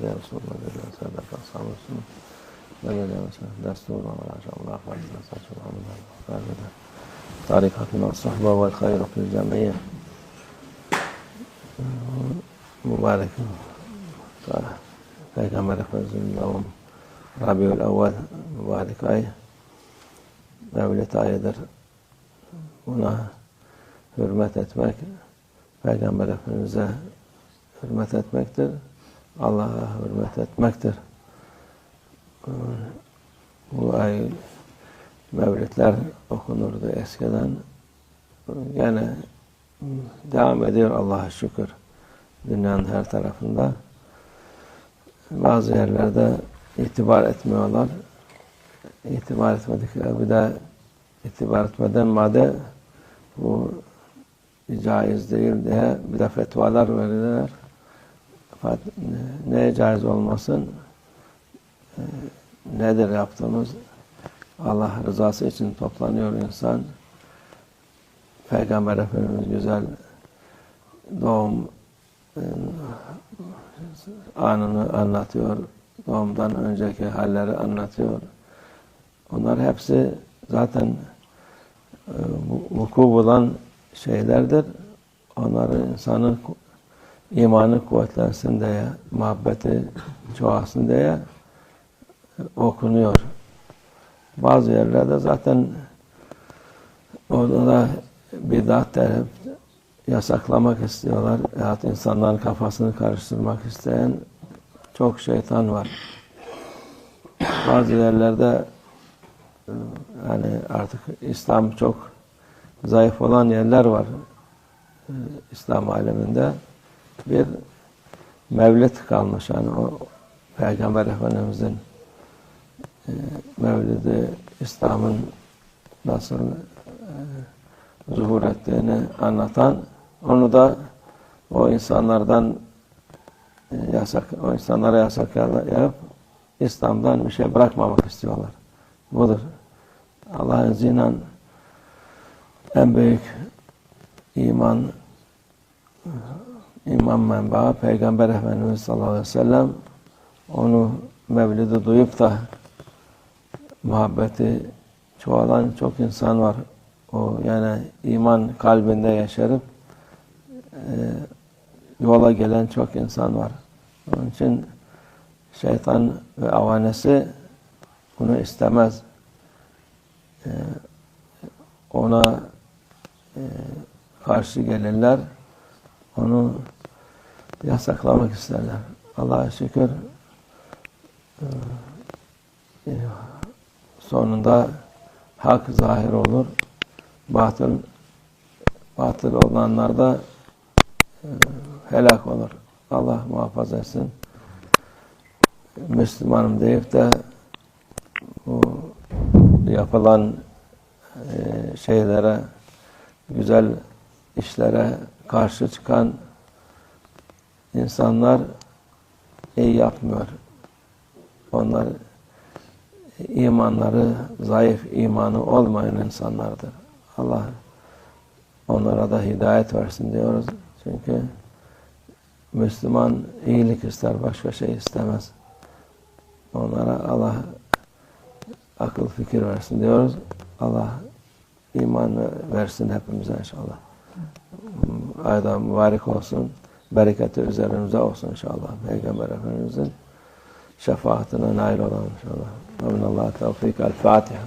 diye Resulullah dedi. Sadaka sabrısın. Ve böyle mesela destur ve Allah fazla saçı ve amına. Tarikatına sahba ve hayru fil cemiye. Mübarek. Peygamber Efendimiz'in doğum Rabiül Evvel mübarek ay. Mevlid ayıdır. Buna hürmet etmek, Peygamber Efendimiz'e hürmet etmektir. Allah'a hürmet etmektir. Bu ay mevlidler okunurdu eskiden. Yine devam ediyor Allah'a şükür. Dünyanın her tarafında. Bazı yerlerde itibar etmiyorlar. İtibar etmedikleri bir de itibar etmeden madde bu caiz değil diye bir de fetvalar verirler. Ne caiz olmasın nedir yaptığımız Allah rızası için toplanıyor insan. Peygamber Efendimiz güzel doğum anını anlatıyor. Doğumdan önceki halleri anlatıyor. Onlar hepsi zaten vuku bulan şeylerdir. Onları insanın imanı kuvvetlensin diye, muhabbeti çoğalsın diye okunuyor. Bazı yerlerde zaten orada da bidat de yasaklamak istiyorlar. Veyahut insanların kafasını karıştırmak isteyen çok şeytan var. Bazı yerlerde yani artık İslam çok zayıf olan yerler var. İslam aleminde bir mevlid kalmış yani o Peygamber Efendimizin e, mevlidi İslam'ın nasıl e, zuhur ettiğini anlatan onu da o insanlardan e, yasak, o insanlara yasak yapıp İslam'dan bir şey bırakmamak istiyorlar. Budur. Allah'ın izniyle en büyük iman iman menbaı Peygamber Efendimiz sallallahu aleyhi ve sellem onu mevlidi duyup da muhabbeti çoğalan çok insan var. O yani iman kalbinde yaşarıp e, yola gelen çok insan var. Onun için şeytan ve avanesi bunu istemez. E, ona e, karşı gelirler. Onu yasaklamak isterler. Allah'a şükür e, sonunda hak zahir olur. Batıl batıl olanlar da e, helak olur. Allah muhafaza etsin. Müslümanım deyip de bu yapılan e, şeylere, güzel işlere karşı çıkan insanlar iyi yapmıyor. Onlar imanları zayıf, imanı olmayan insanlardır. Allah onlara da hidayet versin diyoruz. Çünkü Müslüman iyilik ister, başka şey istemez. Onlara Allah akıl fikir versin diyoruz. Allah iman versin hepimize inşallah. Ayda mübarek olsun. Bereketi üzerimize olsun inşallah. Peygamber Efendimizin şefaatine nail olalım inşallah. Amin Allah tevfik. El Fatiha.